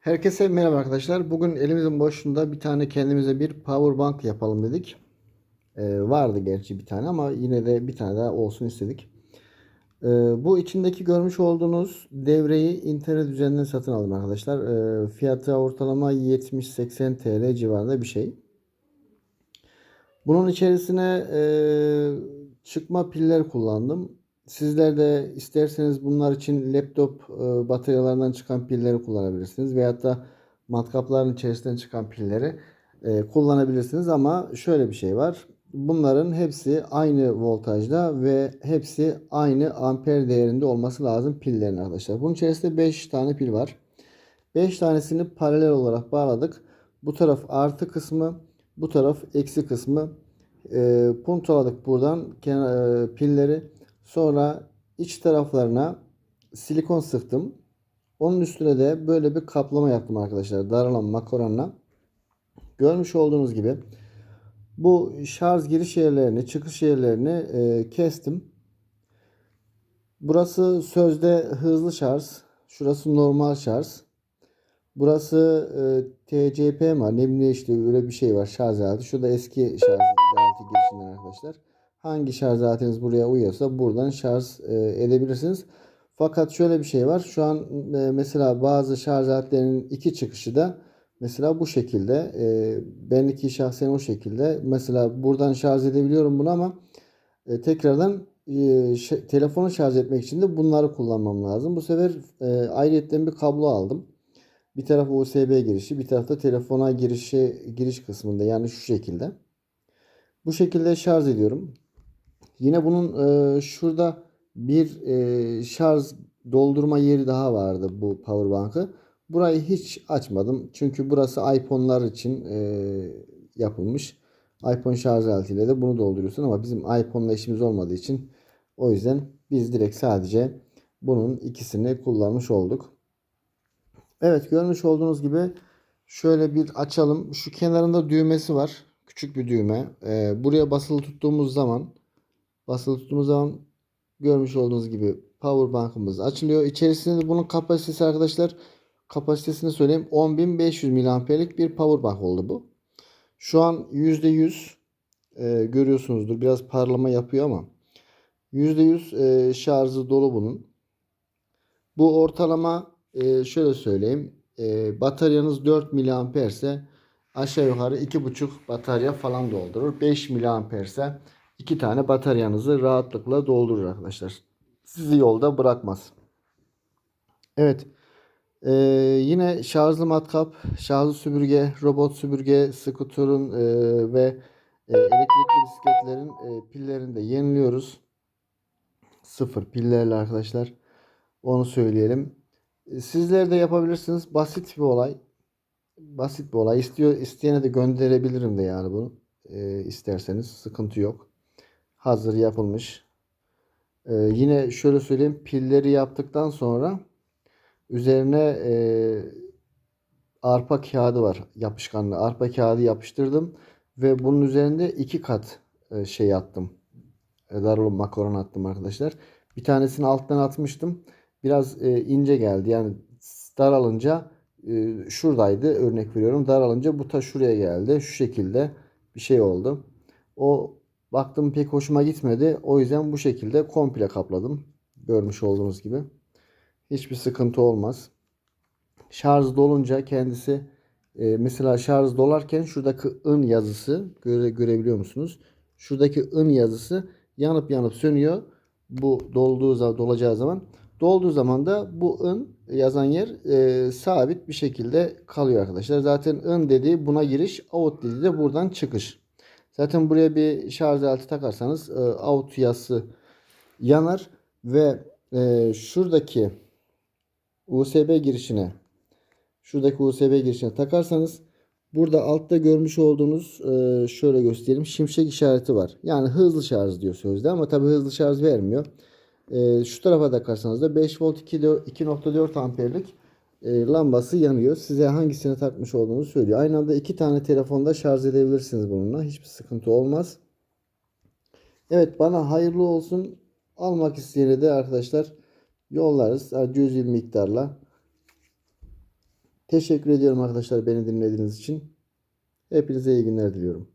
Herkese merhaba arkadaşlar. Bugün elimizin boşluğunda bir tane kendimize bir power bank yapalım dedik. Ee, vardı gerçi bir tane ama yine de bir tane daha olsun istedik. Ee, bu içindeki görmüş olduğunuz devreyi internet üzerinden satın aldım arkadaşlar. Ee, fiyatı ortalama 70-80 TL civarında bir şey. Bunun içerisine e, çıkma piller kullandım. Sizler de isterseniz bunlar için laptop e, bataryalarından çıkan pilleri kullanabilirsiniz. Veyahut da matkapların içerisinden çıkan pilleri e, kullanabilirsiniz. Ama şöyle bir şey var. Bunların hepsi aynı voltajda ve hepsi aynı amper değerinde olması lazım pillerin arkadaşlar. Bunun içerisinde 5 tane pil var. 5 tanesini paralel olarak bağladık. Bu taraf artı kısmı, bu taraf eksi kısmı. E, puntaladık buradan kenar, e, pilleri. Sonra iç taraflarına silikon sıktım. Onun üstüne de böyle bir kaplama yaptım arkadaşlar. Daralan makoranla. Görmüş olduğunuz gibi bu şarj giriş yerlerini, çıkış yerlerini e, kestim. Burası sözde hızlı şarj. Şurası normal şarj. Burası e, TCP mi? Ne bileyim işte öyle bir şey var şarj aleti. Şurada eski şarj aleti girişinden arkadaşlar. Hangi şarj aletiniz buraya uyuyorsa buradan şarj e, edebilirsiniz. Fakat şöyle bir şey var. Şu an e, mesela bazı şarj aletlerinin iki çıkışı da mesela bu şekilde. E, benimki şahsen o şekilde. Mesela buradan şarj edebiliyorum bunu ama tekrardan telefonu şarj etmek için de bunları kullanmam lazım. Bu sefer ayrıyetten bir kablo aldım. Bir taraf USB girişi, bir tarafta telefona girişi giriş kısmında yani şu şekilde. Bu şekilde şarj ediyorum. Yine bunun e, şurada bir e, şarj doldurma yeri daha vardı bu powerbank'ı. Burayı hiç açmadım. Çünkü burası iPhone'lar için e, yapılmış. iPhone şarj aletiyle de bunu dolduruyorsun ama bizim iPhone'la işimiz olmadığı için o yüzden biz direkt sadece bunun ikisini kullanmış olduk. Evet görmüş olduğunuz gibi şöyle bir açalım. Şu kenarında düğmesi var. Küçük bir düğme. E, buraya basılı tuttuğumuz zaman basılı tuttuğumuz zaman görmüş olduğunuz gibi power bankımız açılıyor. İçerisinde bunun kapasitesi arkadaşlar kapasitesini söyleyeyim 10.500 miliamperlik bir power bank oldu bu. Şu an %100 e, görüyorsunuzdur. Biraz parlama yapıyor ama %100 e, şarjı dolu bunun. Bu ortalama e, şöyle söyleyeyim. E, bataryanız 4 miliamper ise aşağı yukarı 2,5 batarya falan doldurur. 5 miliamper ise 2 tane bataryanızı rahatlıkla doldurur arkadaşlar. Sizi yolda bırakmaz. Evet. Ee, yine şarjlı matkap, şarjlı süpürge, robot süpürge, skuterın e, ve e, elektrikli bisikletlerin e, pillerini de yeniliyoruz. Sıfır pillerle arkadaşlar. Onu söyleyelim. E, Sizler de yapabilirsiniz. Basit bir olay. Basit bir olay. İstiyor, isteyene de gönderebilirim de yani bunu. E, isterseniz sıkıntı yok. Hazır yapılmış. E, yine şöyle söyleyeyim. Pilleri yaptıktan sonra üzerine e, arpa kağıdı var. Yapışkanlı. Arpa kağıdı yapıştırdım. Ve bunun üzerinde iki kat e, şey attım. E, darulum makaron attım arkadaşlar. Bir tanesini alttan atmıştım. Biraz e, ince geldi. Yani daralınca e, şuradaydı örnek veriyorum. Daralınca bu ta şuraya geldi. Şu şekilde bir şey oldu. O baktım pek hoşuma gitmedi. O yüzden bu şekilde komple kapladım. Görmüş olduğunuz gibi. Hiçbir sıkıntı olmaz. Şarj dolunca kendisi e, mesela şarj dolarken şuradaki ın yazısı göre, görebiliyor musunuz? Şuradaki ın yazısı yanıp yanıp sönüyor. Bu dolduğu zaman dolacağı zaman dolduğu zaman da bu ın yazan yer e, sabit bir şekilde kalıyor arkadaşlar. Zaten ın dediği buna giriş, out dediği de buradan çıkış. Zaten buraya bir şarj aleti takarsanız e, out yazısı yanar ve e, şuradaki USB girişine şuradaki USB girişine takarsanız burada altta görmüş olduğunuz e, şöyle göstereyim şimşek işareti var. Yani hızlı şarj diyor sözde ama tabi hızlı şarj vermiyor. E, şu tarafa takarsanız da 5 volt 2.4 amperlik e, lambası yanıyor. Size hangisini takmış olduğunu söylüyor. Aynı anda iki tane telefonda şarj edebilirsiniz bununla. Hiçbir sıkıntı olmaz. Evet bana hayırlı olsun. Almak isteyene de arkadaşlar yollarız. Cüzi miktarla. Teşekkür ediyorum arkadaşlar beni dinlediğiniz için. Hepinize iyi günler diliyorum.